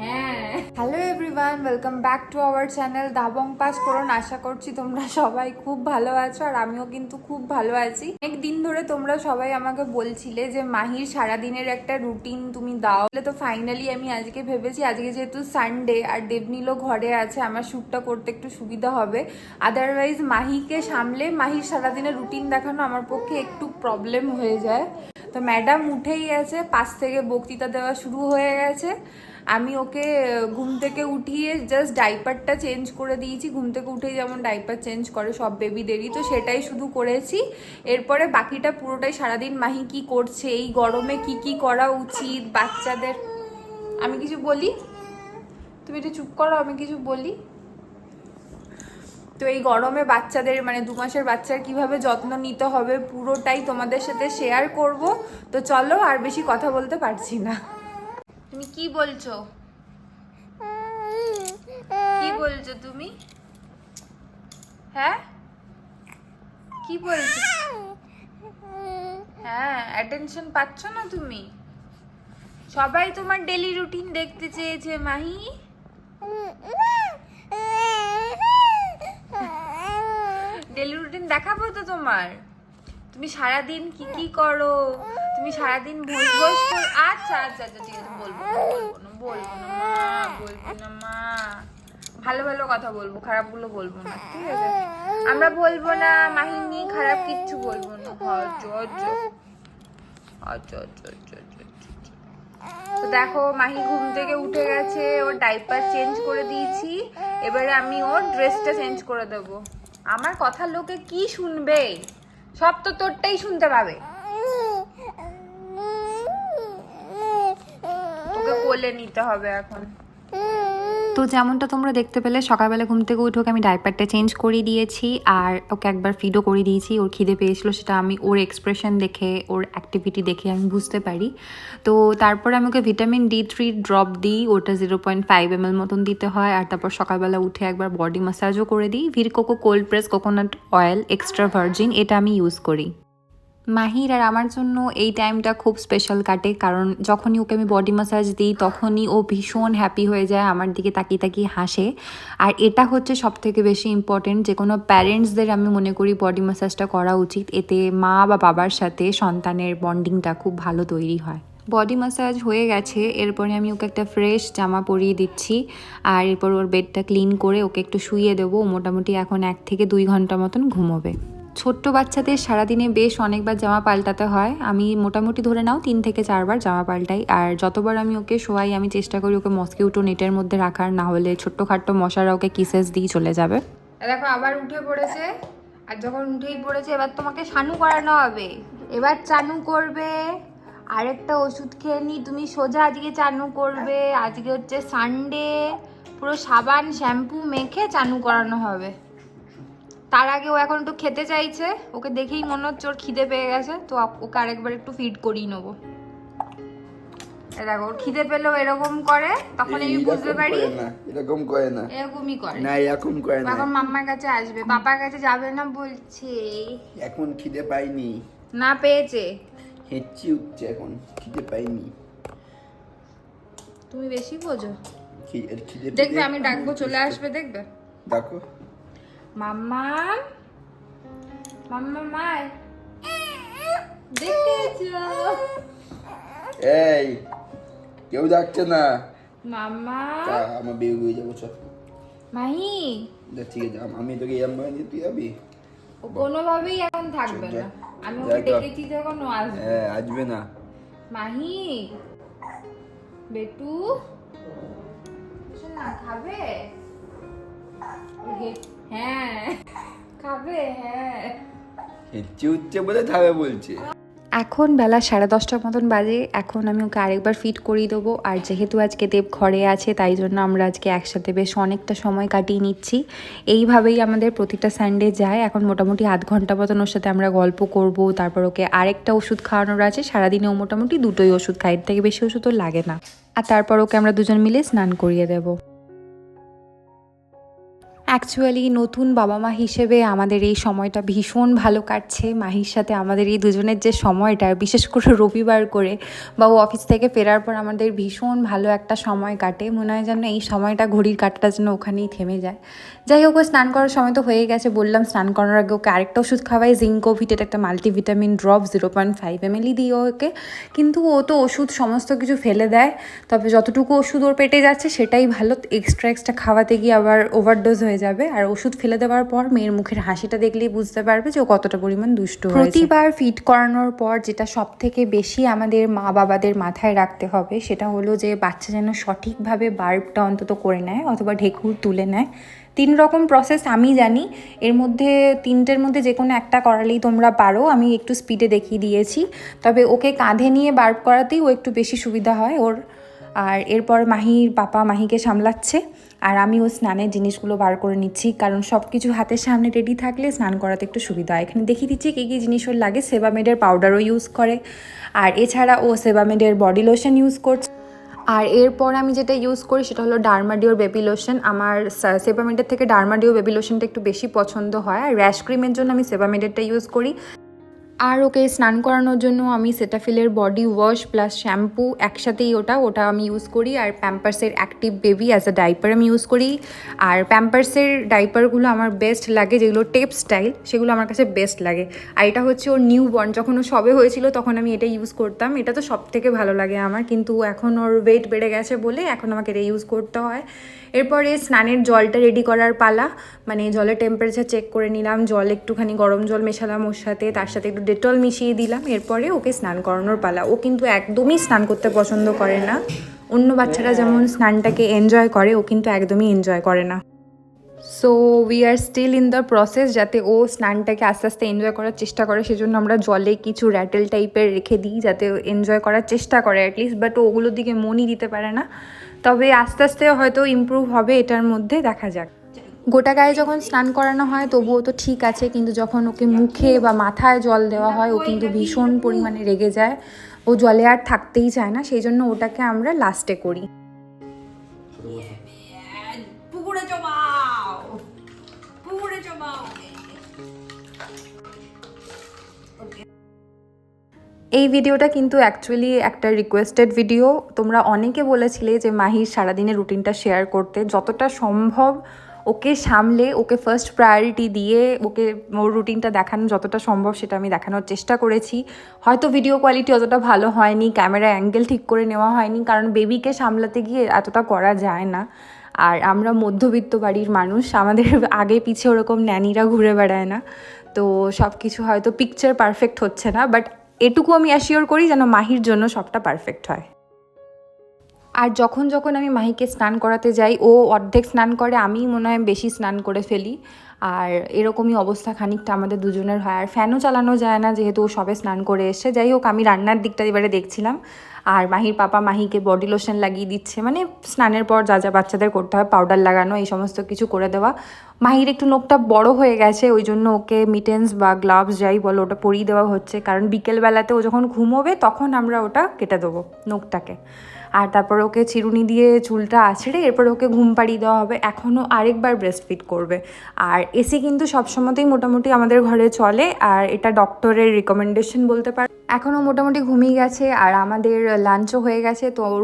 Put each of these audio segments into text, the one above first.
হ্যাঁ। Hello everyone welcome back to our channel Dabang pass করুন আশা করছি তোমরা সবাই খুব ভালো আছো আর আমিও কিন্তু খুব ভালো আছি। অনেক দিন ধরে তোমরা সবাই আমাকে বলছিলে যে, মাহির, সারাদিনের একটা রুটিন তুমি দাও। তো ফাইনালি আমি আজকে ভেবেছি, আজকে যেহেতু সানডে আর দেবনীলও ঘরে আছে, আমার শ্যুটটা করতে একটু সুবিধা হবে। আদারওয়াইজ মাহিকে সামলে, মাহির সারাদিনের রুটিন দেখানো আমার পক্ষে একটু প্রবলেম হয়ে যায়। তো ম্যাডাম উঠেই গেছে, পাশ থেকে বক্তৃতা দেওয়া শুরু হয়ে গেছে। আমি ওকে, ঘুম থেকে উঠিয়ে জাস্ট ডাইপারটা চেঞ্জ করে দিয়েছি। ঘুম থেকে উঠেই যেমন ডাইপার চেঞ্জ করে, সব বেবিদেরই তো সেটাই শুধু করেছি। এরপরে বাকিটা পুরোটাই সারাদিন মাহি কি করছে, এই গরমে কি কি করা উচিত, বাচ্চাদের? আমি কিছু বলি? তুমি একটু চুপ করো, আমি কিছু বলি? তো এই গরমে বাচ্চাদের মানে দু মাসের বাচ্চার কীভাবে যত্ন নিতে হবে, পুরোটাই তোমাদের সাথে শেয়ার করব। তো চলো আর বেশি কথা বলতে পারছি না। তুমি কি বলছো? কি বলছো তুমি? হ্যাঁ? কি বলছো? হ্যাঁ অ্যাটেনশন পাচ্ছ না তুমি? সবাই তোমার ডেলি রুটিন দেখতে চেয়েছে, মাহি। ডেলি রুটিন দেখাবো তো তোমার? তুমি সারাদিন কি কি করো? তুমি সারাদিন ভোজ ভোজ আচ্ছা আচ্ছা আচ্ছা ঠিক আছে, বলব বলব না বলব না, মা, বলব না, মা। ভালো ভালো কথা বলব, খারাপগুলো বলব না, ঠিক আছে? আমরা বলব না, মাহিনী খারাপ কিচ্ছু বলব না। আচ্ছা আচ্ছা আচ্ছা আচ্ছা আচ্ছা। তো দেখো, মাহি ঘুম থেকে উঠে গেছে, ওর ডাইপার চেঞ্জ করে দিয়েছি। এবারে আমি ওর ড্রেসটা চেঞ্জ করে দেবো। আমার কথা লোকে কি শুনবে? সব তো তোরটাই শুনতে পাবে। তোকে কোলে নিতে হবে এখন। তো যেমনটা তোমরা দেখতে পেলে, সকালবেলা ঘুম থেকে উঠে ওকে আমি ডাইপারটা চেঞ্জ করিয়ে দিয়েছি আর ওকে একবার ফিডও করে দিয়েছি। ওর খিদে পেয়েছিল সেটা আমি ওর এক্সপ্রেশন দেখে, ওর অ্যাক্টিভিটি দেখে আমি বুঝতে পারি। তো তারপরে আমি ওকে ভিটামিন ডি থ্রি ড্রপ দিই, ওটা zero point five M L মতন দিতে হয় আর তারপর সকালবেলা উঠে একবার বডি মাসাজও করে দিই। ভিরকোকো cold press coconut oil extra virgin এটা আমি ইউজ করি। মাহির আর আমার জন্য এই টাইমটা খুব স্পেশাল কাটে। কারণ যখনই ওকে আমি বডি ম্যাসাজ দিই, তখনই ও ভীষণ হ্যাপি হয়ে যায়, আমার দিকে তাকিয়ে তাকিয়ে হাসে। আর এটা হচ্ছে সব থেকে বেশি ইম্পর্টেন্ট যে কোনো প্যারেন্টসদের আমি মনে করি বডি ম্যাসাজটা করা উচিত। এতে মা বা বাবার সাথে সন্তানের বন্ডিংটা খুব ভালো তৈরি হয়। বডি ম্যাসাজ হয়ে গেছে, এরপরে আমি ওকে একটা ফ্রেশ জামা পরিয়ে দিচ্ছি। আর এরপর ওর বেডটা ক্লিন করে ওকে একটু শুইয়ে দেবো। মোটামুটি এখন এক থেকে দুই ঘণ্টা মতন ঘুমোবে। ছোট্ট বাচ্চাদের সারাদিনে বেশ অনেকবার জামা পাল্টাতে হয়। আমি মোটামুটি ধরে নাও তিন থেকে চারবার জামা পাল্টাই। আর যতবার আমি ওকে শোয়াই, আমি চেষ্টা করি ওকে মস্কিউটো নেটের মধ্যে রাখার, না হলে ছোট্ট খাট্ট মশারা ওকে কিসেস দিয়ে চলে যাবে। দেখো, আবার উঠে পড়েছে। আর যখন উঠেই পড়েছে, এবার তোমাকে শানু করানো হবে। এবার চানু করবে। আরেকটা ওষুধ খেয়ে নি, তুমি সোজা আজকে চানু করবে। আজকে হচ্ছে সানডে পুরো সাবান শ্যাম্পু মেখে চানু করানো হবে। তার আগে ও এখন একটু খেতে চাইছে ওকে দেখেই মনে হচ্ছে ওর খিদে পেয়ে গেছে তো ওকে আরেকবার একটু ফিড করিয়ে নেব। দেখো খিদে পেলেও এরকম করে তখন আমি বুঝতে পারি। এরকম করে না। এরকমই করে। না এরকম করে না। এখন মাম্মার কাছে আসবে পাপার কাছে যাবে না বলছে। এখন খিদে পাইনি। না পেয়েছে। হেঁচি উঠছে এখন খিদে পাইনি। তুমি বেশি বোঝো। দেখবে আমি ডাকবো চলে আসবে দেখবে? দেখো মাম্মা মাম্মা মায় দেখেছ? এই কেউ ডাকছে না। মাম্মা আমার বিয়ে হয়ে যাব চল। মাহি? ঠিক আছে আম- তোকে এরম করে নিয়ে তুই যাবি? ও কোনোভাবেই এখন থাকবে না। আমি ওকে ডেকেছি যখন ও আসবে। হ্যাঁ আসবে না। মাহি? বেটু? না খাবে? হ্যাঁ। খাবে হ্যাঁ। বলে বলছে। এখন বেলা সাড়ে দশটার মতন বাজে এখন আমি ওকে আরেকবার ফিট করিয়ে দেবো। আর যেহেতু আজকে দেব ঘরে আছে তাই জন্য আমরা আজকে একসাথে বেশ অনেকটা সময় কাটিয়ে নিচ্ছি। এইভাবেই আমাদের প্রতিটা সানডে যায়। এখন মোটামুটি আধ ঘণ্টা মতন ওর সাথে আমরা গল্প করব। তারপর ওকে আরেকটা ওষুধ খাওয়ানোর আছে। সারাদিনে ও মোটামুটি দুটোই ওষুধ খায় এর থেকে বেশি ওষুধ ওর লাগে না। আর তারপর ওকে আমরা দুজন মিলে স্নান করিয়ে দেবো। অ্যাকচুয়ালি নতুন বাবা মা হিসেবে আমাদের এই সময়টা ভীষণ ভালো কাটছে। মাহির সাথে আমাদের এই দুজনের যে সময়টা, বিশেষ করে রবিবার করে বা ও অফিস থেকে ফেরার পর আমাদের ভীষণ ভালো একটা সময় কাটে। মনে হয় যেন এই সময়টা ঘড়ির কাঁটাটা যেন ওখানেই থেমে যায়। যাই হোক, ও স্নান করার সময় তো হয়ে গেছে, বললাম স্নান করার আগে ওকে আরেকটা ওষুধ খাওয়াই। জিঙ্কোভিটের একটা multivitamin drop zero point five M MLE দিই ওকে। কিন্তু ও তো ওষুধ সমস্ত কিছু ফেলে দেয়। তবে যতটুকু ওষুধ ওর পেটে যাচ্ছে, সেটাই ভালো। এক্সট্রা এক্সট্রা খাওয়াতে গিয়ে আবার ওভারডোজ হয়ে যাবে আর ওষুধ ফেলে দেওয়ার পর মেয়ের মুখের হাসিটা দেখলেই বুঝতে পারবে যে ও কতটা পরিমাণ দুষ্ট প্রতিবার ফিট করানোর পর যেটা সব থেকে বেশি আমাদের মা বাবাদের মাথায় রাখতে হবে সেটা হলো যে বাচ্চা যেন সঠিকভাবে বার্বটা অন্তত করে নেয় অথবা ঢেকুর তুলে নেয়। তিন রকম প্রসেস আমি জানি। এর মধ্যে তিনটের মধ্যে যে কোনো একটা করালেই তোমরা পারো। আমি একটু স্পিডে দেখিয়ে দিয়েছি। তবে ওকে কাঁধে নিয়ে বার্ব করাতেই ও একটু বেশি সুবিধা হয় ওর। আর এরপর মাহির পাপা মাহিকে সামলাচ্ছে। আর আমি ও স্নানের জিনিসগুলো বার করে নিচ্ছি, কারণ সব কিছু হাতের সামনে রেডি থাকলে স্নান করাতে একটু সুবিধা হয়। এখানে দেখিয়ে দিচ্ছি কী কী জিনিস ওর লাগে। সেবামেডের পাউডারও ইউজ করে। আর এছাড়া ও সেবামেডের বডি লোশন ইউজ করছে। আর এরপর আমি যেটা ইউজ করি সেটা হলো ডার্মাডিওর বেবি লোশন আমার সেবামেডের থেকে ডার্মাডিও বেবি লোশনটা একটু বেশি পছন্দ হয়। আর র্যাশ ক্রিমের জন্য আমি সেবামেডেরটা ইউজ করি। আর ওকে স্নান করানোর জন্য আমি সেটাফিলের বডি ওয়াশ প্লাস শ্যাম্পু একসাথেই ওটা ওটা আমি ইউজ করি। আর প্যাম্পার্সের active baby as a diaper আমি ইউজ করি। আর প্যাম্পার্সের ডাইপারগুলো আমার বেস্ট লাগে, যেগুলো টেপ স্টাইল সেগুলো আমার কাছে বেস্ট লাগে। আর এটা হচ্ছে ওর নিউ বর্ন যখন ও সবে হয়েছিল তখন আমি এটা ইউজ করতাম। এটা তো সব থেকে ভালো লাগে আমার, কিন্তু এখন ওর ওয়েট বেড়ে গেছে বলে এখন আমাকে এটা ইউজ করতে হয়। এরপরে স্নানের জলটা রেডি করার পালা মানে জলের টেম্পারেচার চেক করে নিলাম, জল একটুখানি গরম জল মেশালাম ওর সাথে, তার সাথে একটু ডেটল মিশিয়ে দিলাম, এরপরে ওকে স্নান করানোর পালা। ও কিন্তু একদমই স্নান করতে পছন্দ করে না। অন্য বাচ্চারা যেমন স্নানটাকে এনজয় করে, ও কিন্তু একদমই এনজয় করে না। So we are still in the process যাতে ও স্নানটাকে আস্তে আস্তে এনজয় করার চেষ্টা করে। সেজন্য আমরা জলে কিছু র্যাটেল টাইপের রেখে দিই যাতে এনজয় করার চেষ্টা করে অ্যাটলিস্ট বাট ওগুলোর দিকে মনই দিতে পারে না। তবে আস্তে আস্তে হয়তো ইমপ্রুভ হবে এটার মধ্যে, দেখা যাক। গোটা গায়ে যখন স্নান করানো হয় তবুও তো ঠিক আছে কিন্তু যখন ওকে মুখে বা মাথায় জল দেওয়া হয় ও কিন্তু ভীষণ পরিমাণে রেগে যায়। ও জলে আর থাকতেই চায় না সেই জন্য ওটাকে আমরা লাস্টে করি। এই ভিডিওটা কিন্তু অ্যাকচুয়ালি একটা রিকোয়েস্টেড ভিডিও তোমরা অনেকে বলেছিলে যে মাহির সারাদিনের রুটিনটা শেয়ার করতে। যতটা সম্ভব ওকে সামলে, ওকে ফার্স্ট প্রায়োরিটি দিয়ে, ওকে ওর রুটিনটা দেখানো যতটা সম্ভব সেটা আমি দেখানোর চেষ্টা করেছি। হয়তো ভিডিও কোয়ালিটি অতটা ভালো হয়নি ক্যামেরা অ্যাঙ্গেল ঠিক করে নেওয়া হয়নি, কারণ বেবিকে সামলাতে গিয়ে এতটা করা যায় না। আর আমরা মধ্যবিত্ত বাড়ির মানুষ, আমাদের আগে পিছে ওরকম ন্যানিরা ঘুরে বেড়ায় না। তো সব কিছু হয়তো পিকচার পারফেক্ট হচ্ছে না বাট এটুকু আমি অ্যাসিওর করি যেন মাহির জন্য সবটা পারফেক্ট হয়। আর যখন যখন আমি মাহিকে স্নান করাতে যাই, ও অর্ধেক স্নান করে আমি মনে হয় বেশি স্নান করে ফেলি। আর এরকমই অবস্থা খানিকটা আমাদের দুজনের হয়। আর ফ্যানও চালানো যায় না, যেহেতু ও সবে স্নান করে এসছে। যাই হোক, আমি রান্নার দিকটা এবারে দেখছিলাম। আর মাহির পাপা মাহিকে বডি লোশন লাগিয়ে দিচ্ছে। মানে স্নানের পর যা যা বাচ্চাদের করতে হয় পাউডার লাগানো, এই সমস্ত কিছু করে দেওয়া। মাহির একটু নোখটা বড় হয়ে গেছে, ওই জন্য ওকে মিটেন্স বা গ্লাভস যাই বলো, ওটা পরিয়ে দেওয়া হচ্ছে। কারণ বিকেলবেলাতে ও যখন ঘুমোবে, তখন আমরা ওটা কেটে দেবো নোখটাকে। আর তারপর ওকে চিরুনি দিয়ে চুলটা আছড়ে এরপর ওকে ঘুম পাড়িয়ে দেওয়া হবে, এখনও আরেকবার ব্রেস্ট ফিট করবে। আর এসি কিন্তু সবসময়তেই মোটামুটি আমাদের ঘরে চলে, আর এটা ডক্টরের রিকমেন্ডেশন বলতে পার এখনও মোটামুটি ঘুমিয়ে গেছে, আর আমাদের লাঞ্চও হয়ে গেছে, তো ওর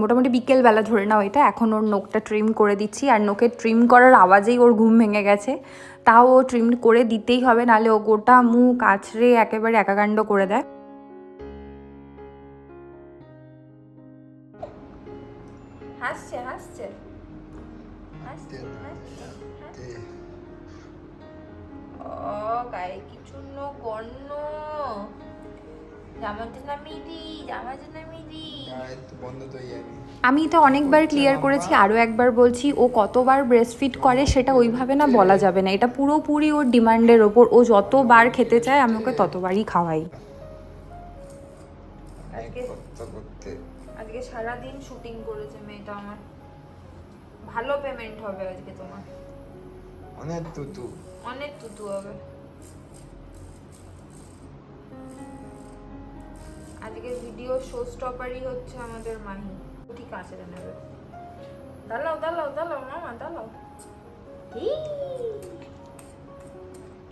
মোটামুটি বিকেলবেলা ধরে নাও এটা, এখন ওর নোখটা ট্রিম করে দিচ্ছি, আর নোকে ট্রিম করার আওয়াজেই ওর ঘুম ভেঙে গেছে। তাও ও ট্রিম করে দিতেই হবে, নাহলে ও গোটা মুখ আছড়ে একেবারে একাকাণ্ড করে দেয়। হাসছে হাসছে হাসছে হাসছে ও গায়ে কিছু ন গণ্য আমি এটা অনেকবার ক্লিয়ার করেছি আরও একবার বলছি ও কতবার ব্রেস্ট ফিট করে সেটা ওইভাবে না বলা যাবে না। এটা পুরোপুরি ওর ডিমান্ডের ওপর ও যতবার খেতে চায় আমি ওকে ততবারই খাওয়াই। আজকে আজকে সারাদিন শুটিং করেছে মেয়েটা আমার। ভালো পেমেন্ট হবে আজকে তোমার। অনেক তুতু। অনেক তুতু হবে। আজকে ভিডিও শো স্টপারই হচ্ছে আমাদের মাহি। ঠিক আছে নেবে দাঁড়াও দাঁড়াও দাঁড়াও মামা দাঁড়াও।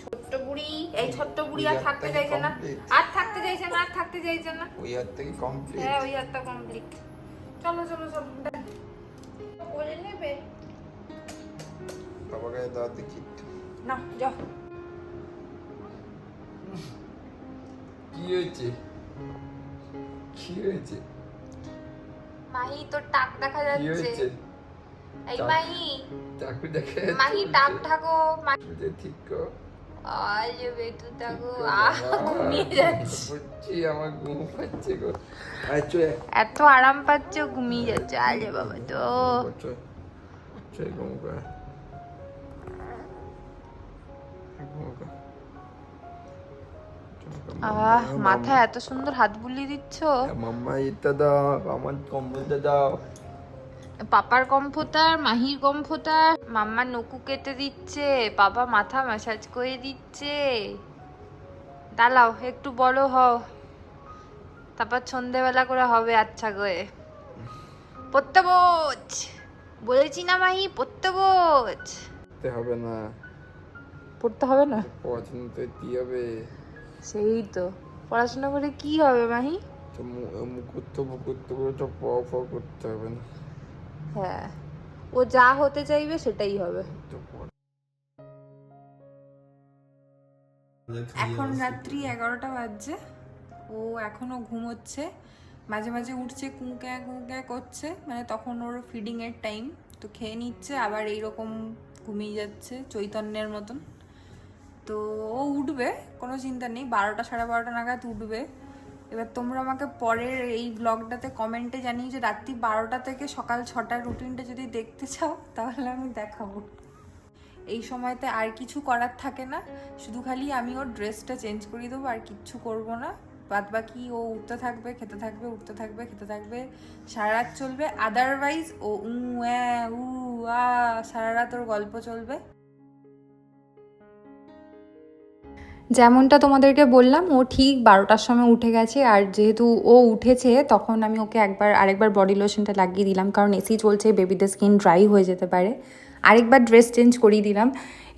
ছোট্ট বুড়ি এই ছোট্ট বুড়ি আর থাকতে চাইছে না। আর থাকতে চাইছে না আর থাকতে চাইছে না। ওই হাত থেকে কমপ্লিট হ্যাঁ ওই হাতটা কমপ্লিট চলো চলো চলো বলে নেবে? বাবাকে দাও দেখি না যাও। কি হয়েছে? কি হয়েছে? মাহি তোর টাক দেখা যাচ্ছে। এই মাহি। চাকু দেখে মাহি টাক ঠাকো মাহি। ঠিক কর। আজ বেটু টাকো আহ ঘুমিয়ে যাচ্ছে। বুঝছি আমার ঘুম পাচ্ছে গো। আচ্ছা এত আরাম পাচ্ছ ঘুমিয়ে যাচ্ছে। আলে বাবা তো ঘুম কর আহ মাথায় এত সুন্দর হাত বুলিয়ে দিচ্ছ। মাম্মা এটা দাও আমার কম্বলটা দাও। পাপার কম্ফোটার মাহির কম্ফোটার মাম্মা নকু কেটে দিচ্ছে বাবা মাথা ম্যাসাজ করে দিচ্ছে। দাঁড়াও একটু বড় হও। তারপর সন্ধেবেলা করে হবে আচ্ছা করে। পড়তে বোঝ বলেছি না মাহি পড়তে বোঝ হবে না। পড়তে হবে না? পড়াশোনা তো কি হবে। সেই তো। পড়াশোনা করে কি হবে মাহি? তো মু- মুখস্থ মুখস্থ করে তো প ফ করতে হবে না। হ্যাঁ। ও যা হতে চাইবে সেটাই হবে। এখন রাত্রি এগারোটা বাজছে। ও এখনও ঘুমোচ্ছে। মাঝে মাঝে উঠছে কুঁক্যা কুঁক্যা করছে। মানে তখন ওর ফিডিং এর টাইম তো খেয়ে নিচ্ছে আবার এইরকম ঘুমিয়ে যাচ্ছে চৈতন্যের মতন। তো ও উঠবে কোনো চিন্তা নেই। বারোটা সাড়ে বারোটা নাগাদ উঠবে। এবার তোমরা আমাকে পরের এই ব্লগটাতে কমেন্টে জানিয়ে যে রাত্রি বারোটা থেকে সকাল ছটার রুটিনটা যদি দেখতে চাও, তাহলে আমি দেখাবো। এই সময়তে আর কিছু করার থাকে না। শুধু খালি আমি ওর ড্রেসটা চেঞ্জ করিয়ে দেবো, আর কিচ্ছু করব না। বাদ বাকি ও উঠতে থাকবে, খেতে থাকবে, উঠতে থাকবে, খেতে থাকবে সারা রাত চলবে। আদারওয়াইজ ও উ সারা রাত ওর গল্প চলবে। যেমনটা তোমাদেরকে বললাম, ও ঠিক বারোটার সময় উঠে গেছে আর যেহেতু ও উঠেছে, তখন আমি ওকে একবার, আরেকবার বডি লোশনটা লাগিয়ে দিলাম কারণ এসি চলছে বেবিদের স্কিন ড্রাই হয়ে যেতে পারে। আরেকবার ড্রেস চেঞ্জ করিয়ে দিলাম।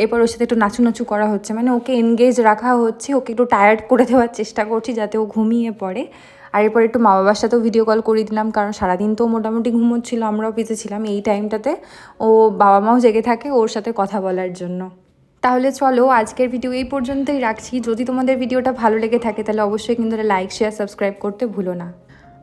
এরপর ওর সাথে একটু নাচু নাচু করা হচ্ছে মানে ওকে এনগেজ রাখা হচ্ছে, ওকে একটু টায়ার্ড করে দেওয়ার চেষ্টা করছি যাতে ও ঘুমিয়ে পড়ে। আর এরপর একটু মা বাবার সাথেও ভিডিও কল করিয়ে দিলাম কারণ সারাদিন তো মোটামুটি ঘুমোচ্ছিল, আমরাও পিছিয়ে ছিলাম এই টাইমটাতে ও বাবা মাও জেগে থাকে ওর সাথে কথা বলার জন্য। তাহলে চলো আজকের ভিডিও এই পর্যন্তই রাখছি। যদি তোমাদের ভিডিওটা ভালো লেগে থাকে, তাহলে অবশ্যই কিন্তু লাইক শেয়ার সাবস্ক্রাইব করতে ভুলো না।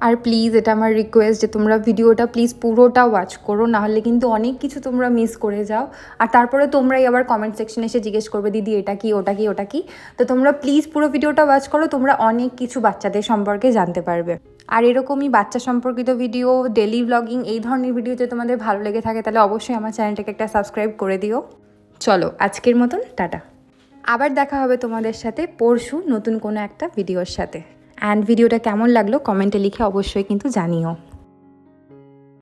আর প্লিজ এটা আমার রিকোয়েস্ট যে তোমরা ভিডিওটা প্লিজ পুরোটা ওয়াচ করো, নাহলে কিন্তু অনেক কিছু তোমরা মিস করে যাও। আর তারপরে তোমরাই আবার কমেন্ট সেকশনে এসে জিজ্ঞেস করবে, দিদি, এটা কি, ওটা কি ওটা কি? তো তোমরা প্লিজ পুরো ভিডিওটা ওয়াচ করো, তোমরা অনেক কিছু বাচ্চাদের সম্পর্কে জানতে পারবে। আর এরকমই বাচ্চা সম্পর্কিত ভিডিও ডেলি ব্লগিং এই ধরনের ভিডিও যদি তোমাদের ভালো লেগে থাকে, তাহলে অবশ্যই আমার চ্যানেলটাকে একটা সাবস্ক্রাইব করে দিও। চলো, আজকের মতন, টাটা। আবার দেখা হবে তোমাদের সাথে পরশু নতুন কোনো একটা ভিডিওর সাথে। অ্যান্ড ভিডিওটা কেমন লাগল কমেন্টে লিখে অবশ্যই কিন্তু জানিও।